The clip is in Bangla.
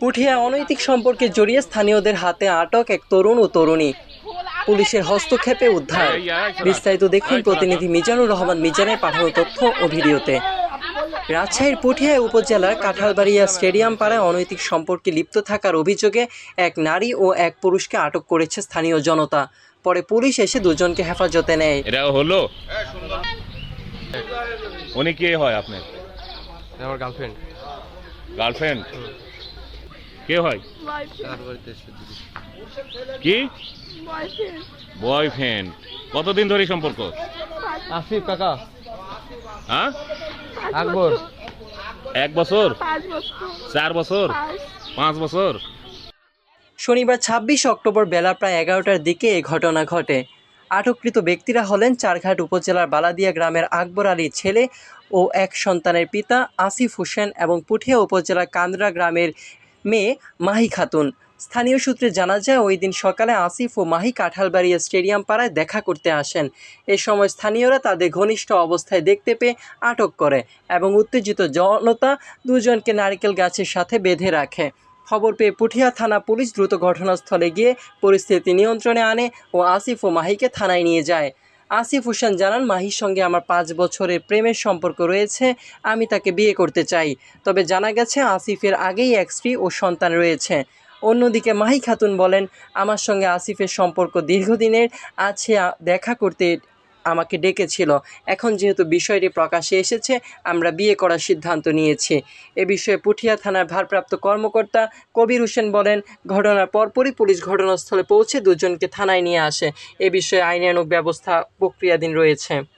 পুঠিয়া অনৈতিক সম্পর্কে জড়িয়ে স্থানীয়দের হাতে আটক এক তরুণ ও তরুণী। পুলিশের হস্তক্ষেপে উদ্ধার। বিস্তারিত দেখুন প্রতিনিধি মিজানুর রহমান মিজানের পাঠানো তথ্য ও ভিডিওতে। রাজশাহীর পুঠিয়া উপজেলার কাঁঠালবাড়িয়া স্টেডিয়াম পাড়ায় অনৈতিক সম্পর্কে লিপ্ত থাকার অভিযোগে এক নারী ও এক পুরুষকে আটক করেছে স্থানীয় জনতা। পরে পুলিশ এসে দুজনকে হেফাজতে নেয়। এটা হলো? উনি কে হয় আপনার? আমার গার্লফ্রেন্ড গার্লফ্রেন্ড কে হয় কি? বয়ফ্রেন্ড কতদিন ধরে সম্পর্ক? আসিফ কাকা। হ্যাঁ? আকবর এক বছর? চার বছর? পাঁচ। বছর? শনিবার ছাব্বিশ অক্টোবর বেলা প্রায় এগারোটার দিকে এ ঘটনা ঘটে। আটককৃত ব্যক্তিরা হলেন চারঘাট উপজেলার বালাদিয়া গ্রামের আকবর আলীর ছেলে ও এক সন্তানের পিতা আসিফ হোসেন এবং পুঠিয়া উপজেলার কান্দ্রা গ্রামের মেয়ে মাহি খাতুন। স্থানীয় সূত্রে জানা যায়, ওই দিন সকালে আসিফ ও মাহি কাঁঠালবাড়িয়া স্টেডিয়াম পাড়ায় দেখা করতে আসেন। এ সময় স্থানীয়রা তাদের ঘনিষ্ঠ অবস্থায় দেখতে পেয়ে আটক করে এবং উত্তেজিত জনতা দুজনকে নারকেল গাছের সাথে বেঁধে রাখে। খবর পেয়ে পুঠিয়া থানা পুলিশ দ্রুত ঘটনাস্থলে গিয়ে পরিস্থিতি নিয়ন্ত্রণে আনে ও আসিফ ও মাহিকে থানায় নিয়ে যায়। আসিফ হোসেন জানান, মাহির সঙ্গে আমার পাঁচ বছরের প্রেমের সম্পর্ক রয়েছে, আমি তাকে বিয়ে করতে চাই। তবে জানা গেছে, আসিফের আগেই এক স্ত্রী ও সন্তান রয়েছে। অন্যদিকে মাহি খাতুন বলেন, আমার সঙ্গে আসিফের সম্পর্ক দীর্ঘদিনের, আছে দেখা করতে আমাকে ডেকেছিল। এখন যেহেতু বিষয়টি প্রকাশে এসেছে, আমরা বিয়ে করার সিদ্ধান্ত নিয়েছি। এ বিষয়ে পুঠিয়া থানার ভারপ্রাপ্ত কর্মকর্তা কবির হোসেন বলেন, ঘটনার পরপরই পুলিশ ঘটনাস্থলে পৌঁছে দুজনকে থানায় নিয়ে আসে। এ বিষয়ে আইনানুগ ব্যবস্থা প্রক্রিয়াধীন রয়েছে।